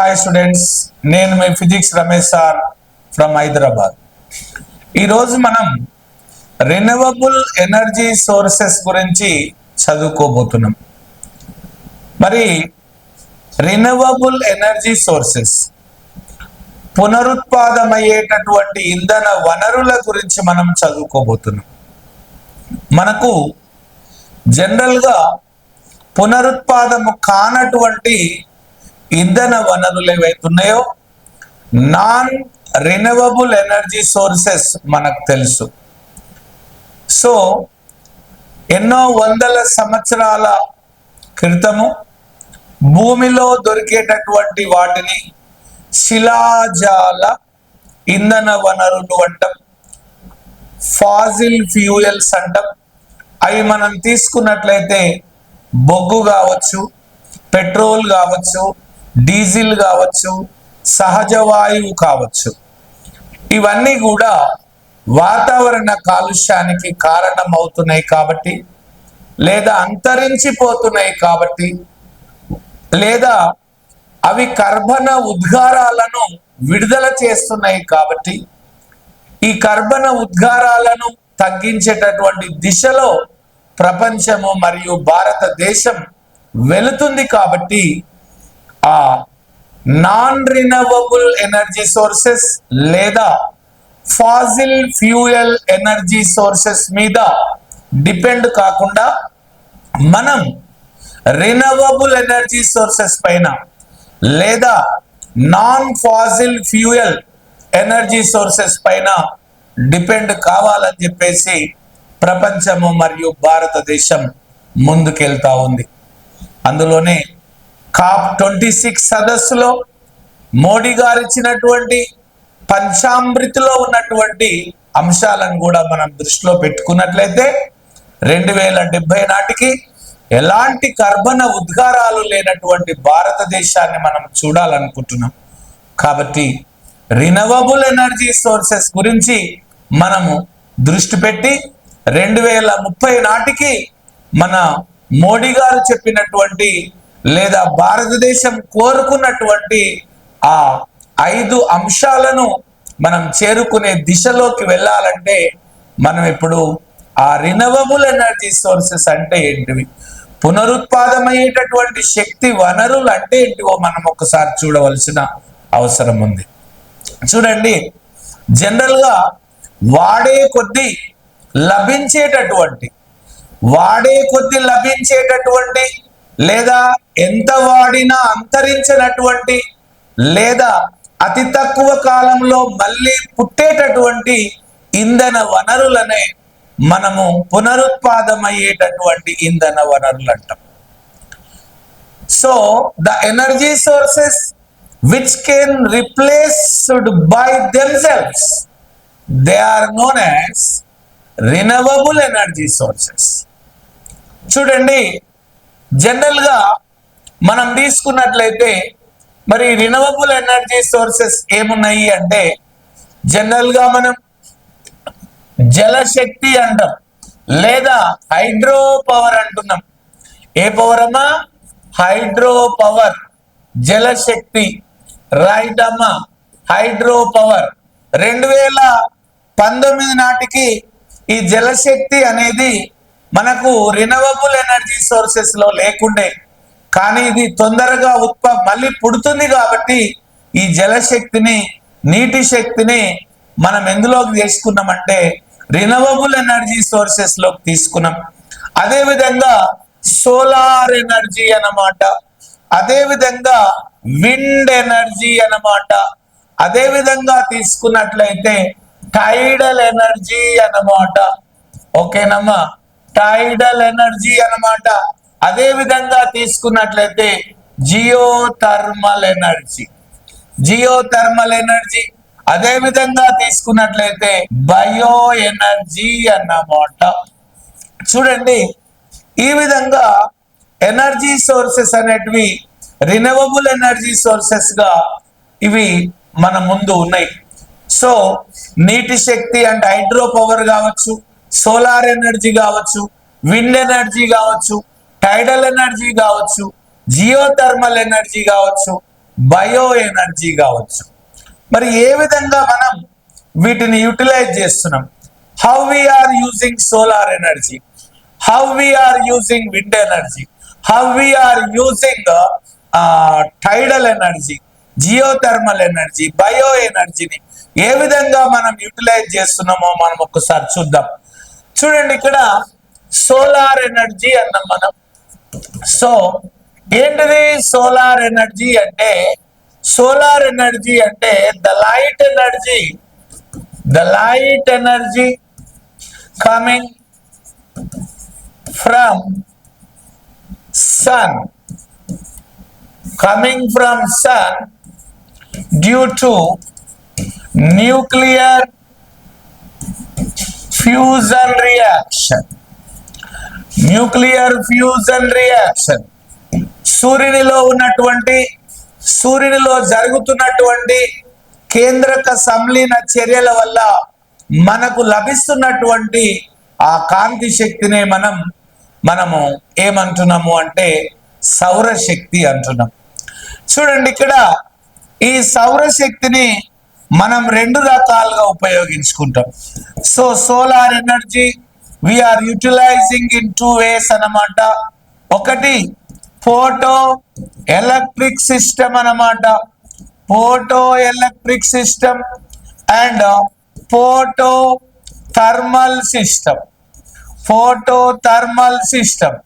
Hi students నేను మీ physics Ramesh sir from Hyderabad. ఈరోజు మనం రెన్యూవబుల్ ఎనర్జీ సోర్సెస్ గురించి చదువుకోబోతున్నాం. మరి రెన్యూవబుల్ ఎనర్జీ సోర్సెస్ పునరుత్పాదమయ్యేటటువంటి ఇంధన వనరుల గురించి మనం చదువుకోబోతున్నాం. మనకు జనరల్గా పునరుత్పాదము కానటువంటి ఇంధన వనరులు ఏవైతున్నాయో? నాన్ రినవబుల్ ఎనర్జీ సోర్సెస్ మనకు తెలుసు. సో ఎన్నో వందల సంవత్సరాల క్రితము భూమిలో దొరికేటటువంటి వాటిని శిలాజాల ఇంధన వనరులు అంటాం. ఫాజిల్ ఫ్యూయల్స్ అంటాం. అవి మనం తీసుకున్నట్లయితే బొగ్గు కావచ్చు పెట్రోల్ కావచ్చు డీజిల్ కావచ్చు సహజ వాయువు కావచ్చు. ఇవన్నీ కూడా వాతావరణ కాలుష్యానికి కారణం అవుతున్నాయి కాబట్టి లేదా అంతరించిపోతున్నాయి కాబట్టి లేదా అవి కర్బన ఉద్గారాలను విడుదల చేస్తున్నాయి కాబట్టి ఈ కర్బన ఉద్గారాలను తగ్గించేటటువంటి దిశలో ప్రపంచము మరియు భారతదేశం వెళుతుంది కాబట్టి నాన్ రినవబుల్ ఎనర్జీ సోర్సెస్ లేదా ఫాజిల్ ఫ్యూయల్ ఎనర్జీ సోర్సెస్ మీద డిపెండ్ కాకుండా మనం రినవబుల్ ఎనర్జీ సోర్సెస్ పైన లేదా non fossil fuel energy sources పైన డిపెండ్ కావాలని చెప్పేసి ప్రపంచము మరియు భారతదేశం ముందుకెళ్తా ఉంది. అందులోనే కాప్ ట్వంటీ సిక్స్ సదస్సులో మోడీ గారు ఇచ్చినటువంటి పంచామృతిలో ఉన్నటువంటి అంశాలను కూడా మనం దృష్టిలో పెట్టుకున్నట్లయితే రెండు వేల డెబ్బై నాటికి ఎలాంటి కర్బన ఉద్గారాలు లేనటువంటి భారతదేశాన్ని మనం చూడాలనుకుంటున్నాం. కాబట్టి రినవబుల్ ఎనర్జీ సోర్సెస్ గురించి మనము దృష్టి పెట్టి రెండు వేల ముప్పై నాటికి మన మోడీ గారు చెప్పినటువంటి లేదా భారతదేశం కోరుకున్నటువంటి ఆ ఐదు అంశాలను మనం చేరుకునే దిశలోకి వెళ్ళాలంటే మనం ఇప్పుడు ఆ రినవబుల్ ఎనర్జీ సోర్సెస్ అంటే ఏంటివి? పునరుత్పాదమయ్యేటటువంటి శక్తి వనరులు అంటే ఏంటివో మనం ఒకసారి చూడవలసిన అవసరం ఉంది. చూడండి జనరల్గా వాడే కొద్దీ లభించేటటువంటి వాడే కొద్ది లభించేటటువంటి లేదా ఎంత వాడినా అంతరించినటువంటి లేదా అతి తక్కువ కాలంలో మళ్ళీ పుట్టేటటువంటి ఇంధన వనరులనే మనము పునరుత్పాదమయ్యేటటువంటి ఇంధన వనరులు అంటాం so the energy sources which can replaced by themselves they are known as renewable energy sources చూడండి జనరల్గా మనం తీసుకున్నట్లయితే మరి రినవబుల్ ఎనర్జీ సోర్సెస్ ఏమున్నాయి అంటే జనరల్గా మనం జలశక్తి అంటాం లేదా హైడ్రో పవర్ అంటున్నాం. ఏ పవర్ అమ్మా? హైడ్రో పవర్ జలశక్తి. రైట్ అమ్మా? హైడ్రో పవర్ రెండు వేల పంతొమ్మిది నాటికి ఈ జలశక్తి అనేది మనకు రినవబుల్ ఎనర్జీ సోర్సెస్లో లేకుండే కానీ ఇది తొందరగా ఉత్ప మళ్ళీ పుడుతుంది కాబట్టి ఈ జలశక్తిని నీటి శక్తిని మనం ఎందులోకి తీసుకున్నామంటే రినవబుల్ ఎనర్జీ సోర్సెస్లోకి తీసుకున్నాం. అదేవిధంగా సోలార్ ఎనర్జీ అన్నమాట. అదేవిధంగా విండ్ ఎనర్జీ అన్నమాట. అదే విధంగా తీసుకున్నట్లయితే టైడల్ ఎనర్జీ అన్నమాట. ఓకేనమ్మా? టైడల్ ఎనర్జీ అన్నమాట. అదే విధంగా తీసుకున్నట్లయితే Jio thermal energy. Geothermal energy. అదే విధంగా తీసుకున్నట్లయితే బయో ఎనర్జీ అన్నమాట. చూడండి ఈ విధంగా ఎనర్జీ సోర్సెస్ అనేటివి రినవబుల్ ఎనర్జీ సోర్సెస్గా ఇవి మన ముందు ఉన్నాయి. సో నీటి శక్తి అంటే హైడ్రో పవర్ కావచ్చు సోలార్ ఎనర్జీ కావచ్చు విండ్ ఎనర్జీ కావచ్చు టైడల్ ఎనర్జీ కావచ్చు జియోథర్మల్ ఎనర్జీ కావచ్చు బయో ఎనర్జీ కావచ్చు. మరి ఏ విధంగా మనం వీటిని యూటిలైజ్ చేస్తున్నాం? How we are using solar energy how we are using wind energy how we are using tidal energy geothermal energy bio ఎనర్జీని ఏ విధంగా మనం యూటిలైజ్ చేస్తున్నామో మనం ఒకసారి చూద్దాం. చూడండి ఇక్కడ సోలార్ ఎనర్జీ అన్నాం మనం. సో ఏంటిది సోలార్ ఎనర్జీ అంటే? సోలార్ ఎనర్జీ అంటే the light energy. The light energy coming from sun coming from sun due to nuclear fusion reaction nuclear fusion reaction సూర్యునిలో ఉన్నటువంటి సూర్యునిలో జరుగుతున్నటువంటి కేంద్రక సంలీన చర్యల వల్ల మనకు లభిస్తున్నటువంటి ఆ కాంతి శక్తిని మనం మనము ఏమంటున్నాము అంటే సౌరశక్తి అంటున్నాం. చూడండి ఇక్కడ ఈ సౌరశక్తిని మనం రెండు రకాలుగా ఉపయోగించుకుంటాం. So solar energy we are utilising in two ways అన్నమాట. ఒకటి ఫోటో ఎలక్ట్రిక్ సిస్టమ్ అనమాట photo electric system and photo thermal system photo thermal system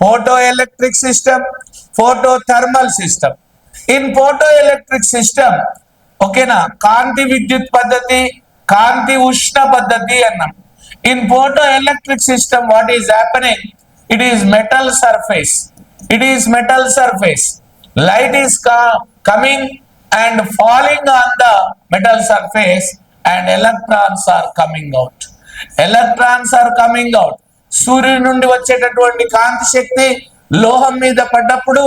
photo electric system photo thermal system in photo electric system ఓకేనా? కాంతి విద్యుత్ పద్ధతి కాంతి ఉష్ణ పద్ధతి అన్నాం. In photo electric system what is happening it is metal surface it is metal surface light is coming and falling on the metal surface and electrons are coming out electrons are coming out సూర్యుడి నుండి వచ్చేటటువంటి కాంతి శక్తి లోహం మీద పడ్డప్పుడు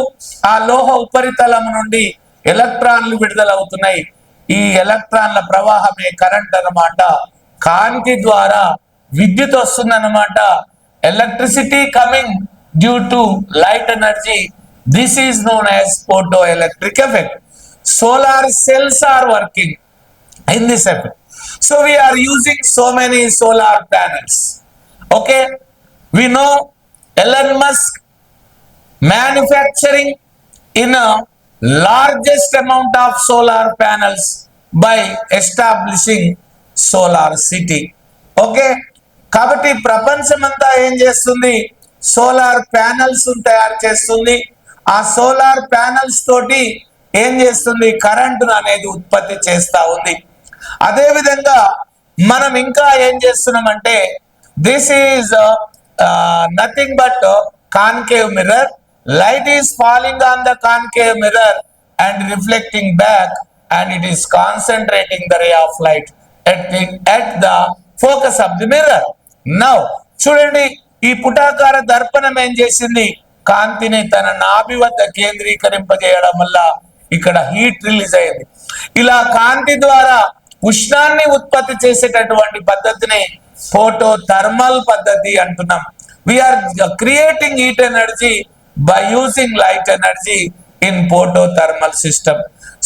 ఆ లోహ ఉపరితలం నుండి ఎలక్ట్రాన్లు విడుదలవుతున్నాయి. ఈ ఎలక్ట్రాన్ల ప్రవాహమే కరెంట్ అన్నమాట. కాంతి ద్వారా విద్యుత్ వస్తుందన్నమాట. Electricity coming due to light energy. This is known as photo electric effect. Solar cells are working in this effect. So we are using so many solar panels. Okay? Okay, we know Elon Musk manufacturing in a largest amount of solar panels by establishing solar city. Okay కాబట్టి ప్రపంచమంతా ఏం చేస్తుంది? Solar panels తయారు చేస్తుంది. ఆ solar panels తోటి ఏం చేస్తుంది? కరెంటును అనేది ఉత్పత్తి చేస్తా ఉంది. అదేవిధంగా మనం ఇంకా ఏం చేస్తున్నామంటే this is nothing but concave mirror light is falling on the concave mirror and reflecting back and it is concentrating the ray of light at the at the focus of the mirror now చూడండి ఈ పుటాకార దర్పణం ఏం చేసింది? కాంతిని తన నాభి వద్ద కేంద్రీకరింపజేయడం వల్ల ఇక్కడ హీట్ రిలీజ్ అయింది. ఇలా కాంతి ద్వారా ఉష్ణాన్ని ఉత్పత్తి చేసేటటువంటి పద్ధతిని ఫోటో థర్మల్ పద్ధతి అంటున్నాం. We are creating heat energy by using light energy in photo system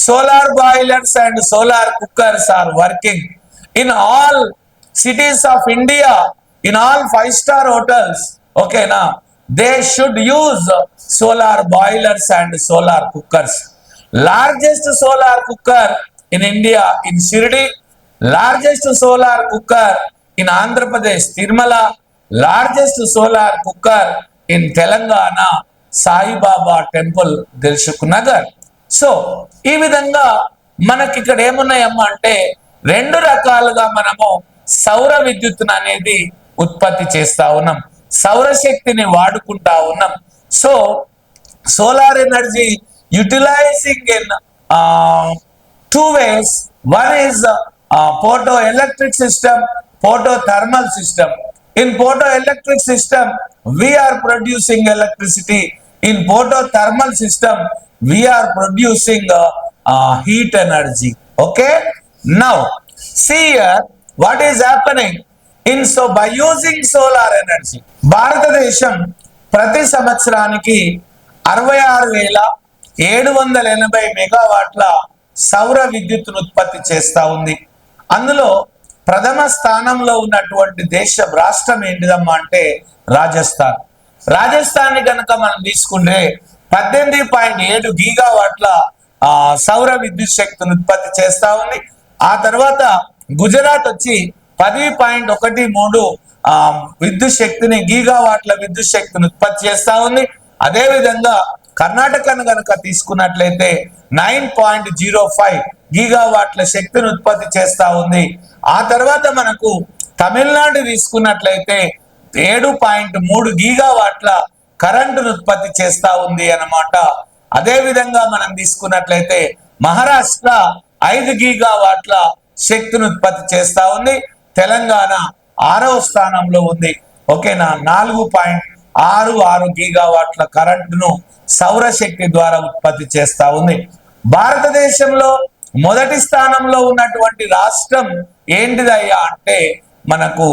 solar boilers and solar cookers are working in all cities of India, in all five star hotels, okay, now they should use solar boilers and solar cookers. Largest solar cooker in India in Shirdi, largest solar cooker in Andhra Pradesh, Tirumala, largest solar cooker in Telangana, Saibaba temple Dilsukhnagar so ఈ విధంగా మనకి ఇక్కడ ఏమున్నాయమ్మా అంటే రెండు రకాలుగా మనము సౌర విద్యుత్తును అనేది ఉత్పత్తి చేస్తా ఉన్నాం. సౌర శక్తిని వాడుకుంటా ఉన్నాం. So solar energy utilising in two ways. One is photo electric system photo thermal system. In photo electric system we are producing electricity in photo thermal system we are producing heat energy okay now see here what is happening in so by using solar energy భారతదేశం ప్రతి సంవత్సరానికి అరవై ఆరు వేల ఏడు వందల ఎనభై మెగావాట్ల సౌర విద్యుత్ను ఉత్పత్తి చేస్తూ ఉంది. అందులో ప్రథమ స్థానంలో ఉన్నటువంటి దేశ రాష్ట్రం ఏంటిదమ్మా అంటే రాజస్థాన్. రాజస్థాన్ కనుక మనం తీసుకుంటే పద్దెనిమిది పాయింట్ ఏడు గీగావాట్ల ఆ, సౌర విద్యుత్ శక్తిని ఉత్పత్తి చేస్తా ఉంది. ఆ తర్వాత గుజరాత్ వచ్చి పది పాయింట్ ఒకటి మూడు ఆ, విద్యుత్ శక్తిని గీగావాట్ల విద్యుత్ శక్తిని ఉత్పత్తి చేస్తా ఉంది. అదే విధంగా కర్ణాటకను కనుక తీసుకున్నట్లయితే నైన్ పాయింట్ జీరో ఫైవ్ గీగావాట్ల శక్తిని ఉత్పత్తి చేస్తా ఉంది. ఆ తర్వాత మనకు తమిళనాడు తీసుకున్నట్లయితే ఏడు పాయింట్ మూడు గీగావాట్ల కరెంటును ఉత్పత్తి చేస్తా ఉంది అన్నమాట. అదే విధంగా మనం తీసుకున్నట్లయితే మహారాష్ట్ర ఐదు గీగావాట్ల శక్తిని ఉత్పత్తి చేస్తా ఉంది. తెలంగాణ ఆరవ స్థానంలో ఉంది. ఓకేనా? నాలుగు పాయింట్ ఆరు ఆరు గీగావాట్ల కరెంటును సౌరశక్తి ద్వారా ఉత్పత్తి చేస్తా ఉంది. భారతదేశంలో మొదటి స్థానంలో ఉన్నటువంటి రాష్ట్రం ఏంటిదయ్యా అంటే మనకు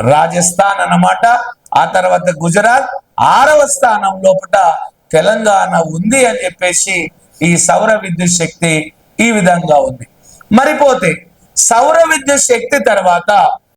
రాజస్థాన్ అన్నమాట. ఆ తర్వాత గుజరాత్. ఆరవ స్థానం లోపల తెలంగాణ ఉంది అని చెప్పేసి ఈ సౌర విద్యుత్ శక్తి ఈ విధంగా ఉంది. మరిపోతే సౌర విద్యుత్ శక్తి తర్వాత